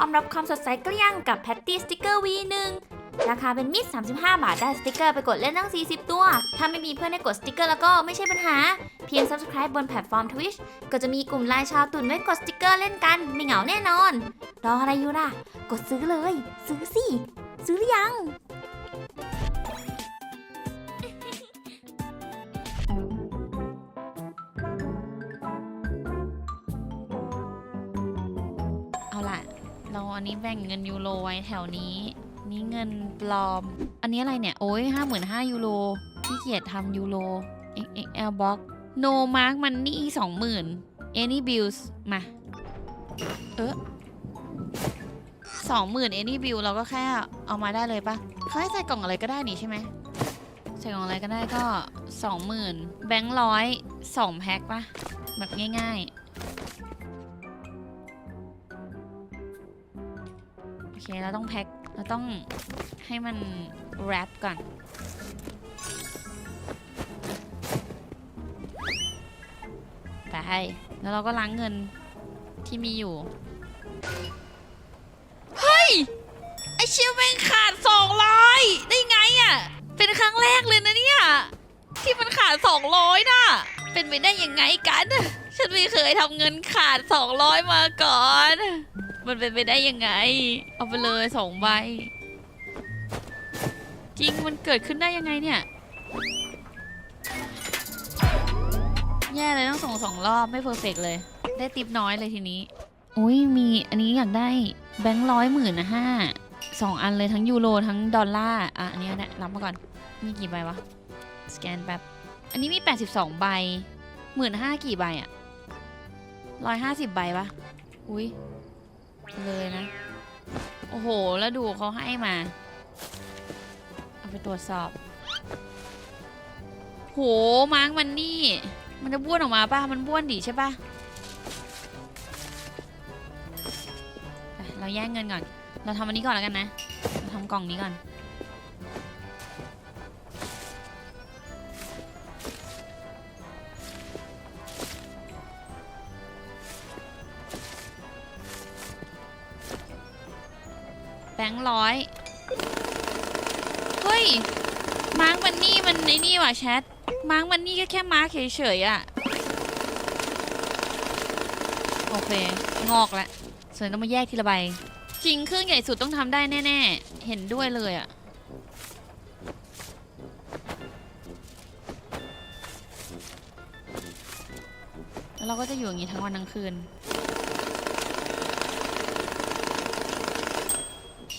ร้อมรับความสดใสเกลี้ยงกับแพตตี้สติกเกอร์ V1 ราคาเป็นมิตร35 บาทได้สติกเกอร์ไปกดเล่นตั้ง 40 ตัว ถ้าไม่มีเพื่อนให้กดสติกเกอร์แล้วก็ไม่ใช่ปัญหา เพียง subscribe บนแพลตฟอร์ม Twitch ก็จะมีกลุ่มไลน์ชาวตุ่นไว้กดสติกเกอร์เล่นกัน ไม่เหงาแน่นอน รออะไรอยู่ล่ะ กดซื้อเลย ซื้อสิ ซื้อหรือยัง เราอันนี้แบ่งเงินยูโรไว้แถวนี้ นี่เงินปลอม อันนี้อะไรเนี่ย โอ้ยห้าหมื่นห้ายูโรพี่เกียรติทำยูโร XXL box no mark money สองหมื่น any bills มา เออสองหมื่น any bill เราก็แค่เอามาได้เลยปะเขาให้ใส่กล่องอะไรก็ได้นี่ใช่ไหมใส่กล่องอะไรก็ได้ก็สองหมื่นแบงค์ร้อยสองแพ็คปะแบบง่าย ๆ เคเราต้องแพ็ค เราต้องให้มันแรปก่อน ไป แล้วเราก็ล้างเงินที่มีอยู่ เฮ้ย ไอเชิวแม่งขาด 200 ได้ไงอะ่ะ เป็นครั้งแรกเลยนะเนี่ย ที่มันขาด 200 น่ะ เป็นไปได้ยังไงกัน ฉันไม่เคยทำเงินขาด 200 มาก่อน มันเป็นไปได้ยังไง เอาไปเลยสองใบ จริงมันเกิดขึ้นได้ยังไงเนี่ย แย่เลยต้องส่งสองรอบไม่เพอร์เฟกเลย ได้ติปน้อยเลยทีนี้ อุ้ยมีอันนี้อยากได้แบงค์ร้อยหมื่นนะห้าสองอันเลยทั้งยูโรทั้งดอลลาร์อะอันนี้เนี่ยรับมาก่อนมีกี่ใบวะ สแกนแป๊บ อันนี้มี 82 ใบหมื่นห้ากี่ใบอะร้อยห้าสิบใบปะอุ้ย เลยนะ โอ้โห แล้วดูเขาให้มา เอาไปตรวจสอบ โหมาร์กมันนี่ มันจะบ้วนออกมาป่ะ มันบ้วนดิใช่ป่ะ เราแย่งเงินก่อน เราทำอันนี้ก่อนแล้วกันนะ เราทำกล่องนี้ก่อน งค์ร้อยเฮ้ย มาร์กมันนี่มันในนี่ว่ะแชท มาร์กมันนี่ก็แค่มาร์กเฉยๆอะโอเค งอกแล้วส่วนต้องมาแยกทีละใบ จริงเครื่องใหญ่สุดต้องทำได้แน่ ๆ เห็นด้วยเลยอะแล้วเราก็จะอยู่อย่างนี้ทั้งวันทั้งคืน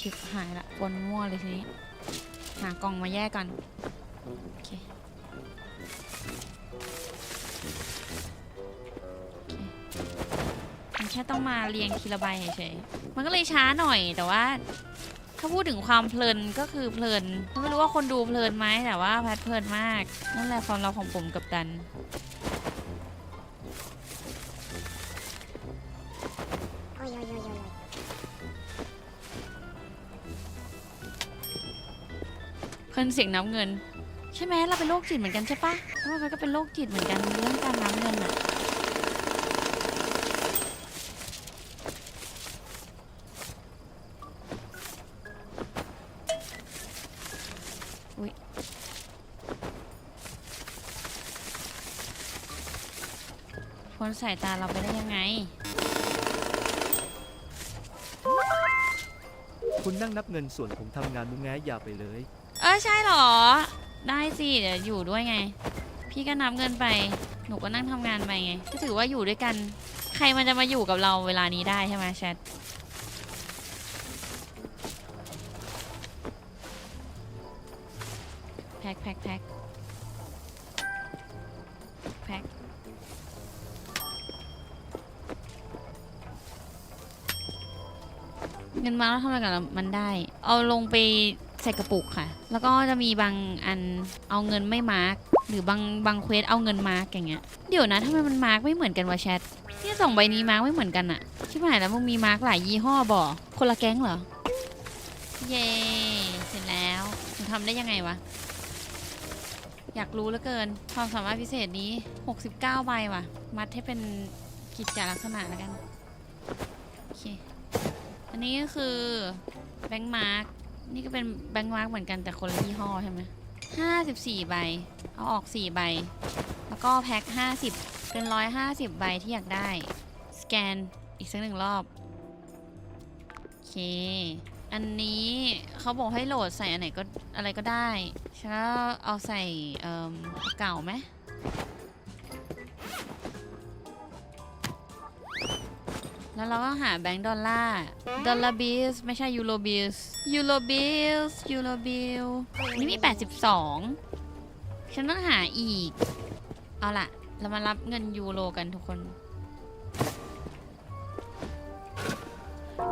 ชิบหายละปนมั่วเลยทีนี้ หากล่องมาแยกก่อนโอเค มันแค่ต้องมาเรียงทีละใบเฉยๆมันก็เลยช้าหน่อยแต่ว่า ถ้าพูดถึงความเพลินก็คือเพลิน ไม่รู้ว่าคนดูเพลินไหมแต่ว่าแพทเพลินมาก นั่นแหละความลับของผมกับดัน เพิ่นเสียงน้ำเงิน ใช่ไหมเราเป็นโรคจิตเหมือนกันใช่ปะเพราะมันก็เป็นโรคจิตเหมือนกันเรื่องการน้ำเงินอะอุ๊ยพ้นสายตาเราไปได้ยังไง คุณนั่งนับเงินส่วนผมทำงานมุ้งแง้ยาไปเลย เออใช่เหรอ ได้สิเดี๋ยวอยู่ด้วยไง พี่ก็นับเงินไป หนูก็นั่งทำงานไปไง ก็ถือว่าอยู่ด้วยกัน ใครมันจะมาอยู่กับเราเวลานี้ได้ใช่ไหมแชทแพ็คแพ็คแพ็คแพ็คเงินมาแล้วทำอะไรกับมันได้ เอาลงไปใส่กระปุกค่ะ แล้วก็จะมีบางอันเอาเงินไม่มาร์กหรือบางบางเควสเอาเงินมาร์กอย่างเงี้ยเดี๋ยวนะทำไมมันมาร์กไม่เหมือนกันวะแชทเนี่ยสองใบนี้มาร์กไม่เหมือนกันอะชิบหายแล้วมึงมีมาร์กหลายยี่ห้อบ่คนละแก๊งเหรอเย้เสร็จแล้วมึงทำได้ยังไงวะอยากรู้เหลือเกิน ความสามารถพิเศษนี้ 69 ใบว่ะ มัดให้เป็นกิจจลักษณะแล้วกัน โอเค อันนี้ก็คือแบงค์มาร์ก นี่ก็เป็นแบงค์มาร์กเหมือนกันแต่คนละยี่ห้อใช่ไหมห้าสิบสี่ใบ เอาออกสี่ใบ แล้วก็แพ็คห้าสิบเป็นร้อยห้าสิบใบที่อยากได้ สแกนอีกสักหนึ่งรอบ โอเค อันนี้เขาบอกให้โหลดใส่อันไหนก็อะไรก็ได้ฉันเอาใส่เอ่มเก่าไหม แล้วเราก็หาแบงก์ดอลลาร์ดอลลาร์บิลส์ไม่ใช่ยูโรบิลส์ยูโรบิลส์ยูโรบิลนี่มี 82 ฉันต้องหาอีก เอาล่ะ เรามารับเงินยูโรกันทุกคน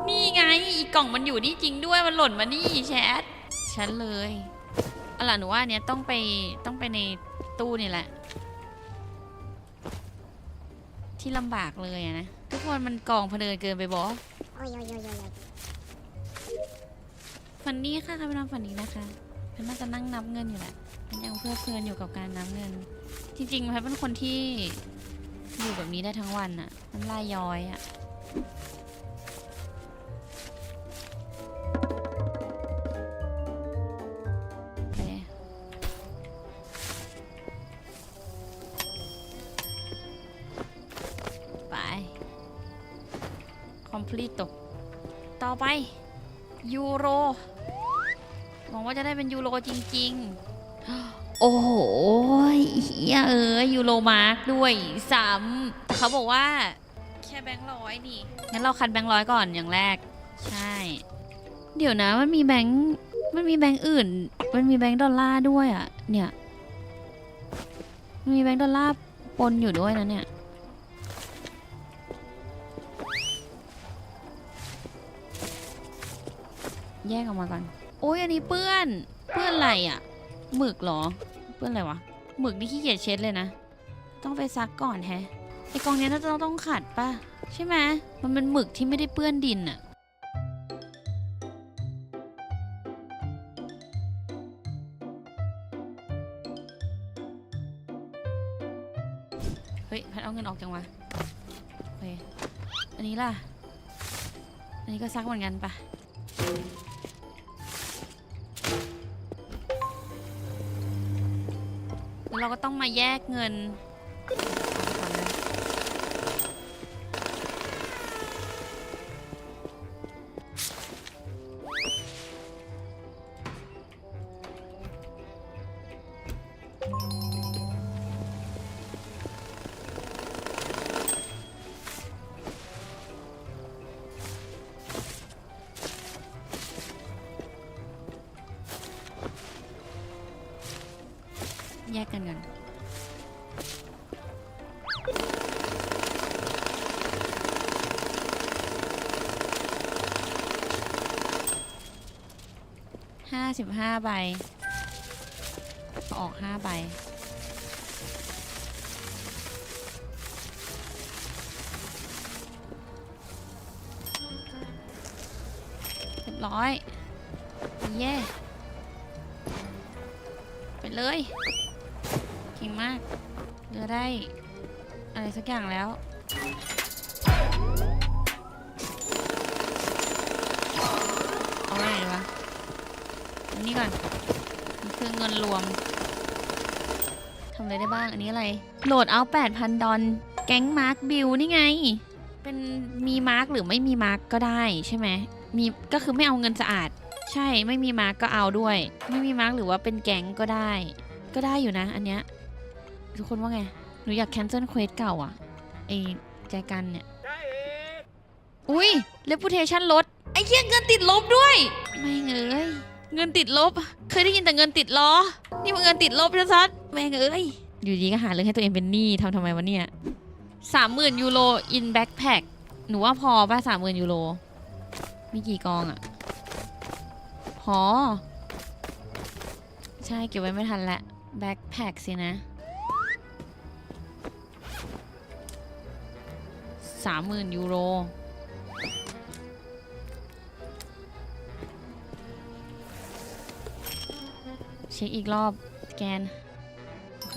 นี่ไง อีกกล่องมันอยู่นี่จริงด้วยมันหล่นมานี่แชทฉันเลย เอาล่ะหนูว่าเนี้ยต้องไปต้องไปในตู้นี่แหละ ที่ลำบากเลยอะนะ ทุกคนมันกองเพลินเกินไปบอ Oi, oi, oi, oi, oi. ฝันนี้ค่ะค่ะพี่น้องฝันนี้นะคะฉันน่าจะนั่งนับเงินอยู่แหละฉันยังเพลิดเพลินอยู่กับการนับเงิน จริงๆแพทเป็นคนที่อยู่แบบนี้ได้ทั้งวันอะน้ำลายย้อยอะ complete ตกต่อไปยูโรหวังว่าจะได้เป็นยูโรจริง ๆ โอ้โหเฮียเออยูโรมาร์กด้วยซ้ำเขาบอกว่าแค่แบงค์ร้อยนี่ งั้นเราคัดแบงค์ร้อยก่อนอย่างแรก ใช่ เดี๋ยวนะมันมีแบงค์มันมีแบงค์อื่น มันมีแบงค์ดอลลาร์ด้วยอะ เนี่ย มีแบงค์ดอลลาร์ปนอยู่ด้วยนะเนี่ย แยกออกมาก่อน โอ้ยอันนี้เปื้อน เปื้อนอะไรอะ่ะ หมึกเหรอ เปื้อนอะไรวะ หมึกนี่ขี้เกียจเช็ดเลยนะ ต้องไปซักก่อนแฮะ ไอกองนี้น่าจะต้องขัดป่ะ ใช่ไหม มันเป็นหมึกที่ไม่ได้เปื้อนดินอะเฮ้ย พัดเอาเงินออกจังวะโอเคอันนี้ล่ะ อันนี้ก็ซักเหมือนกันปะ ต้องมาแยกเงิน แยกกันก่อน ห้าสิบห้าใบ ออกห้าใบ เรียบร้อย เย้ไปเลยเก่งมาก เหลือได้ อะไรสักอย่างแล้ว นนี้ก่อนนี่คือเงินรวมทำอะไรได้บ้างอันนี้อะไร โหลดเอา8,000 ดอลแก๊งมาร์คบิลนี่ไง เป็นมีมาร์คหรือไม่มีมาร์คก็ได้ใช่ไหมมีก็คือไม่เอาเงินสะอาด ใช่ไม่มีมาร์กก็เอาด้วย ไม่มีมาร์กหรือว่าเป็นแก๊งก็ได้ ก็ได้อยู่นะ อันเนี้ยทุกคนว่าไง หนูอยากแคนเซิลเควสเก่าอะไอ้ใจกันเนี่ย อุ้ยเลปูเทชันลด ไอ้เหี้ยเงินติดลบด้วย ไม่งเอ้ย เงินติดลบ เคยได้ยินแต่เงินติดล้อ นี่มันเงินติดลบชัดๆแม่งเอ้ย อยู่ดีก็หาเรื่องให้ตัวเองเป็นหนี้ทำทำไมวะเนี่ยสามหมื่นยูโรอินแบ็คแพคหนูว่าพอป่ะสามหมื่นยูโร มีกี่กองอะหอใช่เก็บไว้ไม่ทันละแบ็คแพคสินะสามหมื่นยูโร ช็คอีกรอบสแกน โอเค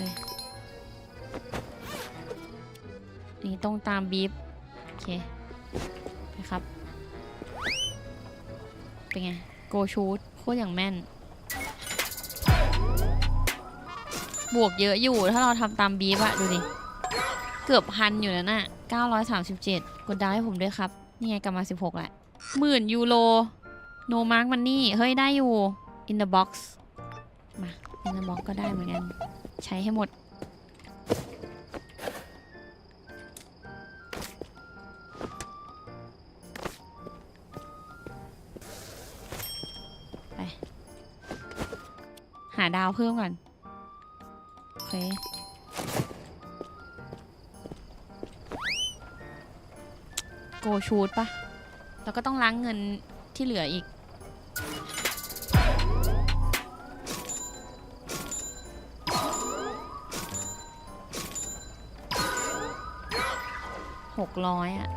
นี่ต้องตามบีฟโอเค ไปครับ เป็นไง โกชูดโคตรอย่างแม่น บวกเยอะอยู่ถ้าเราทำตามบีบอะดูดิ เกือบพันอยู่นะน่ะ937 กดดาวให้ผมด้วยครับ นี่ไงกลับมา 16แหละหมื่นยูโรโนมาร์กมันนี่ เฮ้ย ได้อยู่ in the box มา in the box ก็ได้เหมือนกัน ใช้ให้หมด ไป หาดาวเพิ่มก่อน โอเคโกชูดปะแล้วก็ต้องล้างเงินที่เหลืออีก หกร้อยอะ